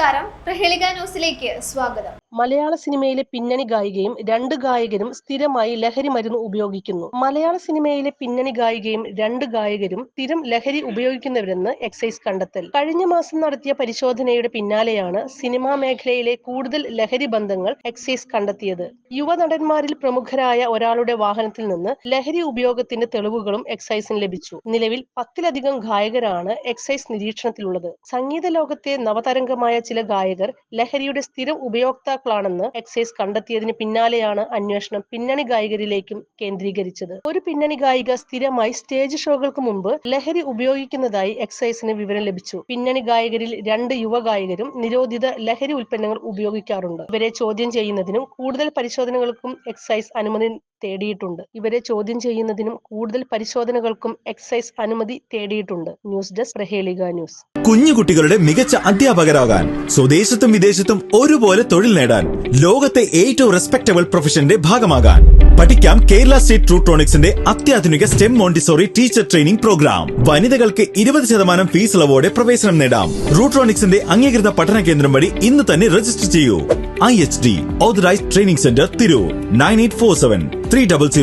നമസ്കാരം. പ്രഹേളിക ന്യൂസിലേക്ക് സ്വാഗതം. മലയാള സിനിമയിലെ പിന്നണി ഗായികയും രണ്ട് ഗായകരും സ്ഥിരമായി ലഹരി മരുന്ന് ഉപയോഗിക്കുന്നു. മലയാള സിനിമയിലെ പിന്നണി ഗായികയും രണ്ട് ഗായകരും സ്ഥിരം ലഹരി ഉപയോഗിക്കുന്നവരെന്ന് എക്സൈസ് കണ്ടെത്തൽ. കഴിഞ്ഞ മാസം നടത്തിയ പരിശോധനയുടെ പിന്നാലെയാണ് സിനിമാ മേഖലയിലെ കൂടുതൽ ലഹരി ബന്ധങ്ങൾ എക്സൈസ് കണ്ടെത്തിയത്. യുവനടന്മാരിൽ പ്രമുഖരായ ഒരാളുടെ വാഹനത്തിൽ നിന്ന് ലഹരി ഉപയോഗത്തിന്റെ തെളിവുകളും എക്സൈസിന് ലഭിച്ചു. നിലവിൽ പത്തിലധികം ഗായകരാണ് എക്സൈസ് നിരീക്ഷണത്തിലുള്ളത്. സംഗീത ലോകത്തെ നവതരംഗമായ ചില ഗായകർ ലഹരിയുടെ സ്ഥിരം ഉപയോക്താക്കളാണെന്ന് എക്സൈസ് കണ്ടെത്തിയതിന് പിന്നാലെയാണ് അന്വേഷണം പിന്നണി ഗായകരിലേക്കും കേന്ദ്രീകരിച്ചത്. ഒരു പിന്നണി ഗായിക സ്ഥിരമായി സ്റ്റേജ് ഷോകൾക്ക് മുമ്പ് ലഹരി ഉപയോഗിക്കുന്നതായി എക്സൈസിന് വിവരം ലഭിച്ചു. പിന്നണി ഗായകരിൽ രണ്ട് യുവ ഗായകരും നിരോധിത ലഹരി ഉൽപ്പന്നങ്ങൾ ഉപയോഗിക്കാറുണ്ട്. ഇവരെ ചോദ്യം ചെയ്യുന്നതിനും കൂടുതൽ പരിശോധനകൾക്കും എക്സൈസ് അനുമതി തേടിയിട്ടുണ്ട്. ഇവരെ ചോദ്യം ചെയ്യുന്നതിനും കൂടുതൽ പരിശോധനകൾക്കും എക്സൈസ് അനുമതി തേടിയിട്ടുണ്ട്. News desk Prahelika news. കുഞ്ഞുകുട്ടികളുടെ മികച്ച അധ്യാപകരാകാൻ സ്വദേശത്തും വിദേശത്തും ഒരുപോലെ തൊഴിൽ നേടാൻ ലോകത്തെ ഏറ്റവും റെസ്പെക്ടബിൾ പ്രൊഫഷന്റെ ഭാഗമാകാൻ. പഠിക്കാം കേരള സ്റ്റേറ്റ് ട്രൂട്രോണിക്സിന്റെ അത്യാധുനിക STEM Montessori teacher training programme. വനിതകൾക്ക് ഇരുപത് ശതമാനം ഫീസ് ഇളവോടെ പ്രവേശനം നേടാം. റൂട്രോണിക്സിന്റെ അംഗീകൃത പഠന കേന്ദ്രം വഴി ഇന്ന് തന്നെ രജിസ്റ്റർ ചെയ്യൂ. IHD, Authorized Training Center, Thiru, 9847 300